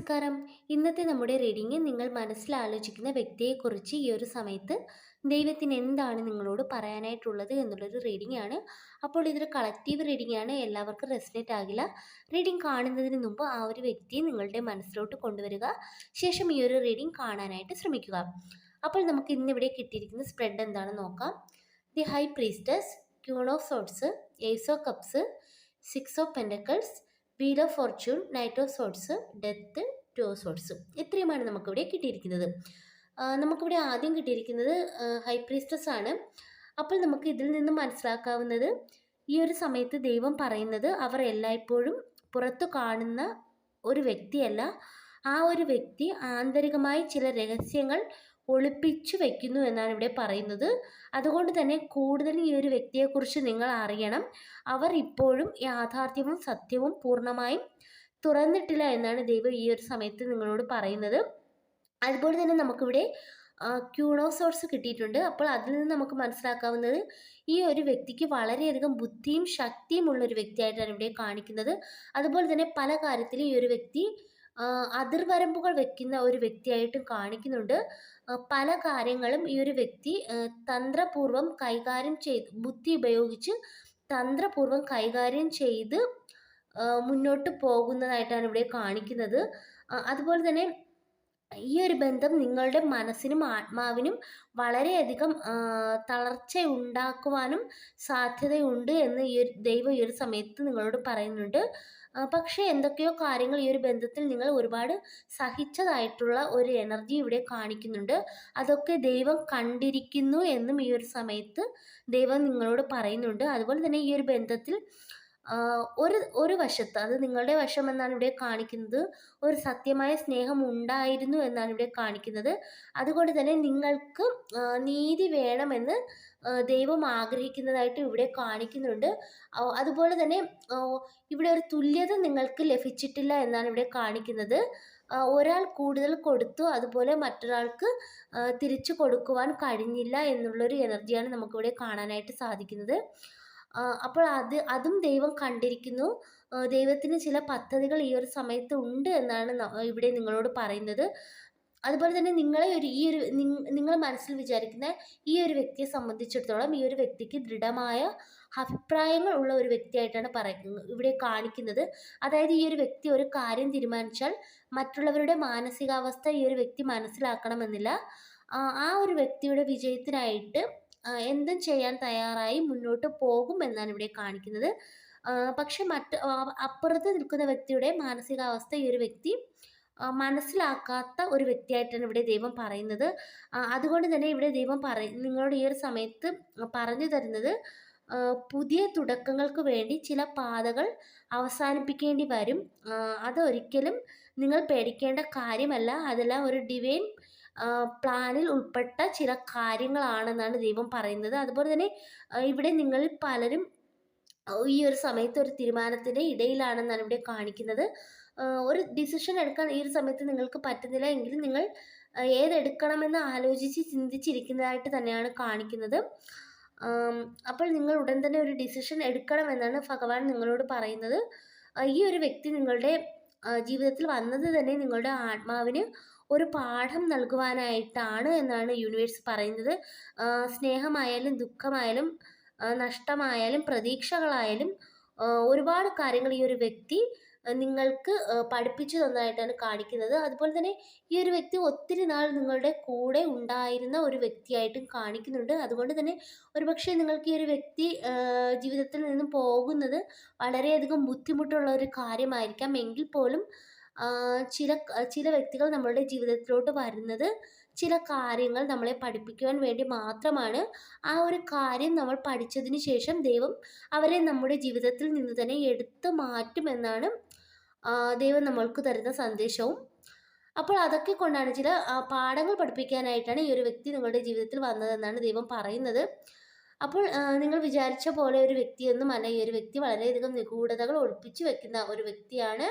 നമസ്കാരം. ഇന്നത്തെ നമ്മുടെ റീഡിങ് നിങ്ങൾ മനസ്സിൽ ആലോചിക്കുന്ന വ്യക്തിയെക്കുറിച്ച് ഈ ഒരു സമയത്ത് ദൈവത്തിന് എന്താണ് നിങ്ങളോട് പറയാനായിട്ടുള്ളത് എന്നുള്ളൊരു റീഡിംഗ് ആണ്. അപ്പോൾ ഇതൊരു കളക്റ്റീവ് റീഡിംഗ് ആണ്. എല്ലാവർക്കും റെസിനേറ്റ് ആകില്ല. റീഡിംഗ് കാണുന്നതിന് മുമ്പ് ആ ഒരു വ്യക്തിയെ നിങ്ങളുടെ മനസ്സിലോട്ട് കൊണ്ടുവരിക. ശേഷം ഈ ഒരു റീഡിംഗ് കാണാനായിട്ട് ശ്രമിക്കുക. അപ്പോൾ നമുക്ക് ഇന്നിവിടെ കിട്ടിയിരിക്കുന്ന സ്പ്രെഡ് എന്താണെന്ന് നോക്കാം. The high priestess queen of swords of cups six of pentacles wheel of fortune knight of swords death two of swords ഇത്രയുമാണ് നമുക്കിവിടെ കിട്ടിയിരിക്കുന്നത്. നമുക്കിവിടെ ആദ്യം കിട്ടിയിരിക്കുന്നത് ഹൈ പ്രീസ്റ്റസ് ആണ്. അപ്പോൾ നമുക്ക് ഇതിൽ നിന്ന് മനസ്സിലാക്കാവുന്നത് ഈ ഒരു സമയത്ത് ദൈവം പറയുന്നത് അവർ എല്ലായ്പ്പോഴും പുറത്തു കാണുന്ന ഒരു വ്യക്തിയല്ല. ആ ഒരു വ്യക്തി ആന്തരികമായി ചില രഹസ്യങ്ങൾ ഒളിപ്പിച്ചു വയ്ക്കുന്നു എന്നാണ് ഇവിടെ പറയുന്നത്. അതുകൊണ്ട് തന്നെ കൂടുതൽ ഈ ഒരു വ്യക്തിയെക്കുറിച്ച് നിങ്ങൾ അറിയണം. അവർ ഇപ്പോഴും യാഥാർത്ഥ്യവും സത്യവും പൂർണമായും തുറന്നിട്ടില്ല എന്നാണ് ദൈവം ഈ ഒരു സമയത്ത് നിങ്ങളോട് പറയുന്നത്. അതുപോലെ തന്നെ നമുക്കിവിടെ ക്യൂണോസോർസ് കിട്ടിയിട്ടുണ്ട്. അപ്പോൾ അതിൽ നിന്ന് നമുക്ക് മനസ്സിലാക്കാവുന്നത് ഈ ഒരു വ്യക്തിക്ക് വളരെയധികം ബുദ്ധിയും ശക്തിയും ഉള്ള ഒരു വ്യക്തിയായിട്ടാണ് ഇവിടെ കാണിക്കുന്നത്. അതുപോലെ തന്നെ പല കാര്യത്തിലും ഈ ഒരു വ്യക്തി അതിർവരമ്പുകൾ വെക്കുന്ന ഒരു വ്യക്തിയായിട്ടും കാണിക്കുന്നുണ്ട്. പല കാര്യങ്ങളും ഈ ഒരു വ്യക്തി തന്ത്രപൂർവം കൈകാര്യം ചെയ്ത് ബുദ്ധി ഉപയോഗിച്ച് തന്ത്രപൂർവം കൈകാര്യം ചെയ്ത് മുന്നോട്ട് പോകുന്നതായിട്ടാണ് ഇവിടെ കാണിക്കുന്നത്. അതുപോലെ തന്നെ ഈ ഒരു ബന്ധം നിങ്ങളുടെ മനസ്സിനും ആത്മാവിനും വളരെയധികം തളർച്ച ഉണ്ടാക്കുവാനും സാധ്യതയുണ്ട് എന്ന് ഈ ഒരു ദൈവം ഈ ഒരു സമയത്ത് നിങ്ങളോട് പറയുന്നുണ്ട്. പക്ഷേ എന്തൊക്കെയോ കാര്യങ്ങൾ ഈ ഒരു ബന്ധത്തിൽ നിങ്ങൾ ഒരുപാട് സഹിച്ചതായിട്ടുള്ള ഒരു എനർജി ഇവിടെ കാണിക്കുന്നുണ്ട്. അതൊക്കെ ദൈവം കണ്ടിരിക്കുന്നു എന്നും ഈ ഒരു സമയത്ത് ദൈവം നിങ്ങളോട് പറയുന്നുണ്ട്. അതുപോലെ തന്നെ ഈ ഒരു ബന്ധത്തിൽ ഒരു ഒരു വശത്ത് അത് നിങ്ങളുടെ വശം എന്നാണ് ഇവിടെ കാണിക്കുന്നത് ഒരു സത്യമായ സ്നേഹം ഉണ്ടായിരുന്നു എന്നാണ് ഇവിടെ കാണിക്കുന്നത്. അതുകൊണ്ട് തന്നെ നിങ്ങൾക്ക് നീതി വേണമെന്ന് ദൈവം ആഗ്രഹിക്കുന്നതായിട്ട് ഇവിടെ കാണിക്കുന്നുണ്ട്. അതുപോലെ തന്നെ ഇവിടെ ഒരു തുല്യത നിങ്ങൾക്ക് ലഭിച്ചിട്ടില്ല എന്നാണ് ഇവിടെ കാണിക്കുന്നത്. ഒരാൾ കൂടുതൽ കൊടുത്തു അതുപോലെ മറ്റൊരാൾക്ക് തിരിച്ചു കൊടുക്കുവാൻ കഴിഞ്ഞില്ല എന്നുള്ളൊരു എനർജിയാണ് നമുക്കിവിടെ കാണാനായിട്ട് സാധിക്കുന്നത്. അപ്പോൾ അത് അതും ദൈവം കണ്ടിരിക്കുന്നു. ദൈവത്തിന് ചില പദ്ധതികൾ ഈ ഒരു സമയത്ത് ഉണ്ട് എന്നാണ് ഇവിടെ നിങ്ങളോട് പറയുന്നത്. അതുപോലെ തന്നെ നിങ്ങളെ ഒരു ഈ ഒരു നിങ്ങൾ മനസ്സിൽ വിചാരിക്കുന്ന ഈ ഒരു വ്യക്തിയെ സംബന്ധിച്ചിടത്തോളം ഈ ഒരു വ്യക്തിക്ക് ദൃഢമായ അഭിപ്രായങ്ങൾ ഉള്ള ഒരു വ്യക്തിയായിട്ടാണ് പറയുന്നത് ഇവിടെ കാണിക്കുന്നത്. അതായത് ഈ ഒരു വ്യക്തി ഒരു കാര്യം തീരുമാനിച്ചാൽ മറ്റുള്ളവരുടെ മാനസികാവസ്ഥ ഈ ഒരു വ്യക്തി മനസ്സിലാക്കണമെന്നില്ല. ആ ഒരു വ്യക്തിയുടെ വിജയത്തിനായിട്ട് എന്തും ചെയ്യാൻ തയ്യാറായി മുന്നോട്ട് പോകും എന്നാണ് ഇവിടെ കാണിക്കുന്നത്. പക്ഷെ മറ്റ് അപ്പുറത്ത് നിൽക്കുന്ന വ്യക്തിയുടെ മാനസികാവസ്ഥ ഈ ഒരു വ്യക്തി മനസ്സിലാക്കാത്ത ഒരു വ്യക്തിയായിട്ടാണ് ഇവിടെ ദൈവം പറയുന്നത്. അതുകൊണ്ട് തന്നെ ഇവിടെ ദൈവം പറ നിങ്ങളോട് ഈ ഒരു സമയത്ത് പറഞ്ഞു തരുന്നത് പുതിയ തുടക്കങ്ങൾക്ക് വേണ്ടി ചില പാതകൾ അവസാനിപ്പിക്കേണ്ടി വരും. അതൊരിക്കലും നിങ്ങൾ പേടിക്കേണ്ട കാര്യമല്ല. അതെല്ലാം ഒരു ഡിവൈൻ പ്ലാനിൽ ഉൾപ്പെട്ട ചില കാര്യങ്ങളാണെന്നാണ് ദൈവം പറയുന്നത്. അതുപോലെ തന്നെ ഇവിടെ നിങ്ങൾ പലരും ഈ ഒരു സമയത്ത് ഒരു തീരുമാനത്തിന്റെ ഇടയിലാണെന്നാണ് ഇവിടെ കാണിക്കുന്നത്. ഒരു ഡിസിഷൻ എടുക്കാൻ ഈ ഒരു സമയത്ത് നിങ്ങൾക്ക് പറ്റുന്നില്ല എങ്കിലും നിങ്ങൾ ഏതെടുക്കണമെന്ന് ആലോചിച്ച് ചിന്തിച്ചിരിക്കുന്നതായിട്ട് തന്നെയാണ് കാണിക്കുന്നത്. അപ്പോൾ നിങ്ങൾ ഉടൻ തന്നെ ഒരു ഡിസിഷൻ എടുക്കണമെന്നാണ് ഭഗവാൻ നിങ്ങളോട് പറയുന്നത്. ഈ ഒരു വ്യക്തി നിങ്ങളുടെ ജീവിതത്തിൽ വന്നത് തന്നെ നിങ്ങളുടെ ആത്മാവിന് ഒരു പാഠം നൽകുവാനായിട്ടാണ് എന്നാണ് യൂണിവേഴ്സ് പറയുന്നത്. സ്നേഹമായാലും ദുഃഖമായാലും നഷ്ടമായാലും പ്രതീക്ഷകളായാലും ഒരുപാട് കാര്യങ്ങൾ ഈ ഒരു വ്യക്തി നിങ്ങൾക്ക് പഠിപ്പിച്ചു തന്നതായിട്ടാണ് കാണിക്കുന്നത്. അതുപോലെ തന്നെ ഈ ഒരു വ്യക്തി ഒത്തിരി നാൾ നിങ്ങളുടെ കൂടെ ഉണ്ടായിരുന്ന ഒരു വ്യക്തിയായിട്ടും കാണിക്കുന്നുണ്ട്. അതുകൊണ്ട് തന്നെ ഒരുപക്ഷെ നിങ്ങൾക്ക് ഈ ഒരു വ്യക്തി ജീവിതത്തിൽ നിന്നും പോകുന്നത് വളരെയധികം ബുദ്ധിമുട്ടുള്ള ഒരു കാര്യമായിരിക്കാം. എങ്കിൽ പോലും ചില ചില വ്യക്തികൾ നമ്മളുടെ ജീവിതത്തിലോട്ട് വരുന്നത് ചില കാര്യങ്ങൾ നമ്മളെ പഠിപ്പിക്കുവാൻ വേണ്ടി മാത്രമാണ്. ആ ഒരു കാര്യം നമ്മൾ പഠിച്ചതിന് ശേഷം ദൈവം അവരെ നമ്മുടെ ജീവിതത്തിൽ നിന്ന് തന്നെ എടുത്തു മാറ്റുമെന്നാണ് ദൈവം നമ്മൾക്ക് തരുന്ന സന്ദേശവും. അപ്പോൾ അതൊക്കെ കൊണ്ടാണ് ചില പാഠങ്ങൾ പഠിപ്പിക്കാനായിട്ടാണ് ഈ ഒരു വ്യക്തി നിങ്ങളുടെ ജീവിതത്തിൽ വന്നതെന്നാണ് ദൈവം പറയുന്നത്. അപ്പോൾ നിങ്ങൾ വിചാരിച്ച പോലെ ഒരു വ്യക്തിയൊന്നും അല്ല ഈ ഒരു വ്യക്തി വളരെയധികം നിഗൂഢതകൾ ഒളിപ്പിച്ചു വെക്കുന്ന ഒരു വ്യക്തിയാണ്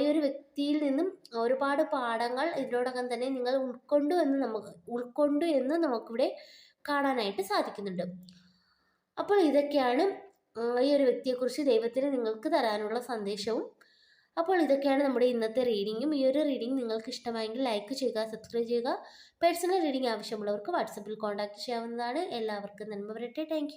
ഈ ഒരു വ്യക്തിയിൽ നിന്നും ഒരുപാട് പാഠങ്ങൾ ഇതിനോടകം തന്നെ നിങ്ങൾ ഉൾക്കൊണ്ടു എന്ന് നമുക്ക് ഉൾക്കൊണ്ടു എന്ന് നമുക്കിവിടെ കാണാനായിട്ട് സാധിക്കുന്നുണ്ട്. അപ്പോൾ ഇതൊക്കെയാണ് ഈ ഒരു വ്യക്തിയെക്കുറിച്ച് ദൈവത്തിന് നിങ്ങൾക്ക് തരാനുള്ള സന്ദേശവും. അപ്പോൾ ഇതൊക്കെയാണ് നമ്മുടെ ഇന്നത്തെ റീഡിങ്ങും. ഈ ഒരു റീഡിംഗ് നിങ്ങൾക്ക് ഇഷ്ടമായെങ്കിൽ ലൈക്ക് ചെയ്യുക സബ്സ്ക്രൈബ് ചെയ്യുക. പേഴ്സണൽ റീഡിംഗ് ആവശ്യമുള്ളവർക്ക് വാട്സപ്പിൽ കോൺടാക്ട് ചെയ്യാവുന്നതാണ്. എല്ലാവർക്കും നന്മ വരട്ടെ. താങ്ക്